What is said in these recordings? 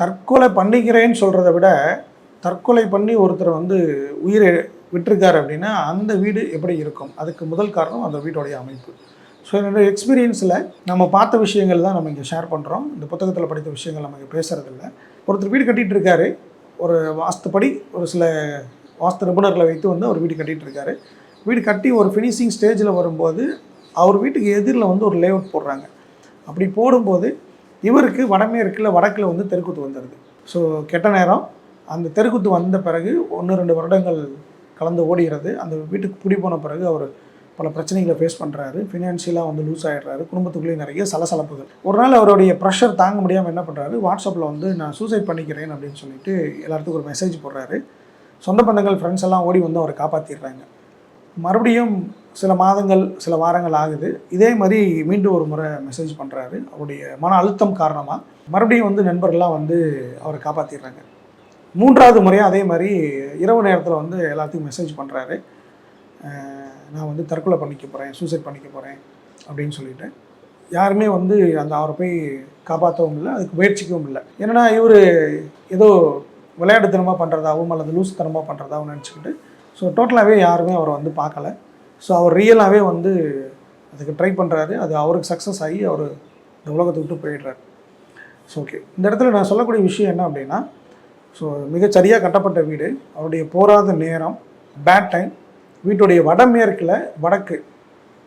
தற்கொலை பண்ணிக்கிறேன்னு சொல்கிறத விட தற்கொலை பண்ணி ஒருத்தர் வந்து உயிரை விட்டுருக்காரு அப்படின்னா அந்த வீடு எப்படி இருக்கும்? அதுக்கு முதல் காரணம் அந்த வீட்டோடைய அமைப்பு. ஸோ என்னோட எக்ஸ்பீரியன்ஸில் நம்ம பார்த்த விஷயங்கள் தான் நம்ம இங்கே ஷேர் பண்ணுறோம் இந்த புத்தகத்தில் படித்த விஷயங்கள் நம்ம இங்கே பேசுகிறதில்ல ஒருத்தர் வீடு கட்டிகிட்டு இருக்காரு ஒரு வாஸ்துப்படி ஒரு சில வாஸ்து நிபுணர்களை வைத்து வந்து அவர் வீடு கட்டிகிட்டு இருக்காரு வீடு கட்டி ஒரு ஃபினிஷிங் ஸ்டேஜில் வரும்போது அவர் வீட்டுக்கு எதிரில் வந்து ஒரு லேஅவுட் போடுறாங்க. அப்படி போடும்போது இவருக்கு வடமேற்கில் வடக்கில் வந்து தெருக்குத்து வந்துடுது ஸோ கெட்ட நேரம். அந்த தெருக்குத்து வந்த பிறகு ஒன்று ரெண்டு வருடங்கள் கலந்து ஓடுகிறது அந்த வீட்டுக்கு பிடி போன பிறகு அவர் பல பிரச்சனைகளை ஃபேஸ் பண்ணுறாரு ஃபினான்ஷியலாக வந்து லூஸ் ஆகிடுறாரு குடும்பத்துக்குள்ளேயும் நிறைய சலசலப்புகள். ஒரு நாள் அவருடைய ப்ரெஷர் தாங்க முடியாமல் என்ன பண்ணுறாரு வாட்ஸ்அப்பில் வந்து நான் சூசைட் பண்ணிக்கிறேன் அப்படின்னு சொல்லிட்டு எல்லாத்துக்கும் ஒரு மெசேஜ் போடுறாரு. சொந்த பந்தங்கள் ஃப்ரெண்ட்ஸ் எல்லாம் ஓடி வந்து அவரை காப்பாற்றிடுறாங்க மறுபடியும் சில மாதங்கள் சில வாரங்கள் ஆகுது. இதே மாதிரி மீண்டும் ஒரு முறை மெசேஜ் பண்ணுறாரு அவருடைய மன அழுத்தம் காரணமாக மறுபடியும் வந்து நண்பர்கள்லாம் வந்து அவரை காப்பாற்றிடுறாங்க மூன்றாவது முறையாக அதே மாதிரி இரவு நேரத்தில் வந்து எல்லாத்துக்கும் மெசேஜ் பண்ணுறாரு நான் வந்து தற்கொலை பண்ணிக்க போகிறேன் சூசைட் பண்ணிக்க போகிறேன் அப்படின்னு சொல்லிட்டு. யாருமே வந்து அந்த அவரை போய் காப்பாற்றவும் இல்லை அதுக்கு முயற்சிக்கவும் இல்லை. என்னன்னா இவர் ஏதோ விளையாட்டுத்தனமாக பண்ணுறதாகவும் அல்லது லூசுத்தனமாக பண்ணுறதாகவும் நினச்சிக்கிட்டு ஸோ டோட்டலாகவே யாருமே அவரை வந்து பார்க்கல. ஸோ அவர் ரியலாகவே வந்து அதுக்கு ட்ரை பண்ணுறாரு அது அவருக்கு சக்ஸஸ் ஆகி அவர் இந்த உலகத்தை விட்டு போயிடுறாரு. ஸோ ஓகே இந்த இடத்துல நான் சொல்லக்கூடிய விஷயம் என்ன அப்படின்னா ஸோ மிகச்சரியாக கட்டப்பட்ட வீடு அவருடைய போராத நேரம் பேட் டைம் வீட்டுடைய வடமேற்கில் வடக்கு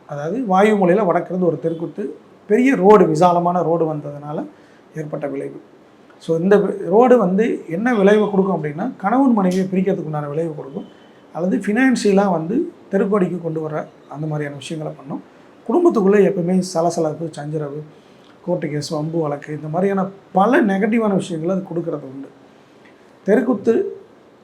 அதாவது வாயு மூலையில் வடக்கிருந்து ஒரு தெருக்குத்து பெரிய ரோடு விசாலமான ரோடு வந்ததுனால ஏற்பட்ட விளைவு. ஸோ இந்த ரோடு வந்து என்ன விளைவு கொடுக்கும் அப்படின்னா கணவன் மனைவியை பிரிக்கிறதுக்குண்டான விளைவு கொடுக்கும். அல்லது ஃபினான்ஷியலாக வந்து தெருக்கோடிக்கு கொண்டு வர அந்த மாதிரியான விஷயங்களை பண்ணோம். குடும்பத்துக்குள்ளே எப்பவுமே சலசலப்பு சஞ்சரவு கோர்ட்டு கேஸ் வம்பு வழக்கு இந்த மாதிரியான பல நெகட்டிவான விஷயங்களை அது கொடுக்கறது உண்டு. தெருக்குத்து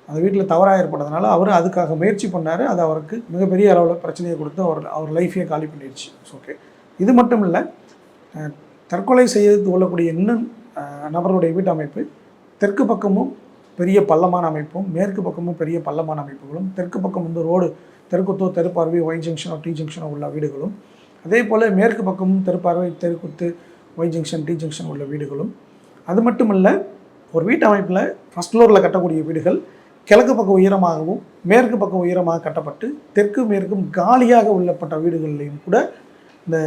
அந்த வீட்டில் தவறாக ஏற்பட்டதுனால அவர் அதுக்காக முயற்சி பண்ணார். அது அவருக்கு மிகப்பெரிய அளவில் பிரச்சனையை கொடுத்து அவர் அவர் லைஃபையே காலி பண்ணிடுச்சு. ஓகே இது மட்டும் இல்லை தற்கொலை செய்து கொள்ளக்கூடிய இன்னும் நபருடைய வீட்டு அமைப்பு தெற்கு பக்கமும் பெரிய பள்ளமான அமைப்பும் மேற்கு பக்கமும் பெரிய பள்ளமான அமைப்புகளும் தெற்கு பக்கம் வந்து ரோடு தெருக்குத்தோ தெருப்பார்வை ஒய் ஜங்ஷனோ டி ஜங்ஷனோ உள்ள வீடுகளும். அதே போல் மேற்கு பக்கமும் தெருப்பார்வை தெருக்குத்து ஒய் ஜங்ஷன் டி ஜங்ஷன் உள்ள வீடுகளும். அது மட்டும் இல்லை ஒரு வீட்டு அமைப்பில் ஃபஸ்ட் ஃப்ளோரில் கட்டக்கூடிய வீடுகள் கிழக்கு பக்கம் உயரமாகவும் மேற்கு பக்கம் உயரமாக கட்டப்பட்டு தெற்கு மேற்கும் காலியாக உள்ளப்பட்ட வீடுகள்லையும் கூட இந்த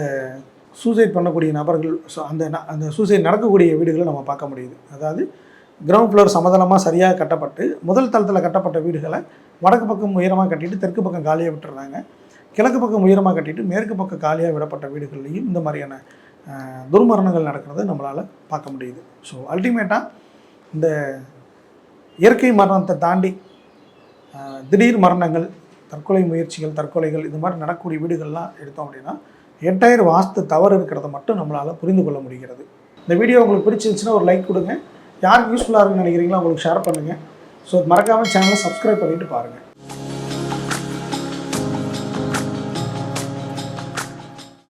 சூசைட் பண்ணக்கூடிய நபர்கள் அந்த ந- அந்த சூசைட் நடக்கக்கூடிய வீடுகளை நம்ம பார்க்க முடியுது. அதாவது கிரவுண்ட் ஃப்ளோர் சமதளமாக சரியாக கட்டப்பட்டு முதல் தளத்தில் கட்டப்பட்ட வீடுகளை வடக்கு பக்கம் உயரமாக கட்டிட்டு தெற்கு பக்கம் காலியாக விட்டுறாங்க. கிழக்கு பக்கம் உயரமாக கட்டிட்டு மேற்கு பக்கம் காலியாக விடப்பட்ட வீடுகள்லையும் இந்த மாதிரியான துர்மரணங்கள் நடக்கிறத நம்மளால் பார்க்க முடியுது. ஸோ அல்டிமேட்டாக இந்த இயற்கை மரணத்தை தாண்டி திடீர் மரணங்கள் தற்கொலை முயற்சிகள் தற்கொலைகள் இது மாதிரி நடக்கக்கூடிய வீடுகள்லாம் எடுத்தோம் அப்படின்னா என்டையர் வாஸ்து தவறு இருக்கிறத மட்டும் நம்மளால் புரிந்து கொள்ள முடிகிறது. இந்த வீடியோ உங்களுக்கு பிடிச்சிருந்துச்சுன்னா ஒரு லைக் கொடுங்க. யாருக்கு யூஸ்ஃபுல்லாக இருக்குன்னு நினைக்கிறீங்களோ அவங்களுக்கு ஷேர் பண்ணுங்கள் ஸோ மறக்காமல் சேனலை சப்ஸ்கிரைப் பண்ணிட்டு பாருங்கள்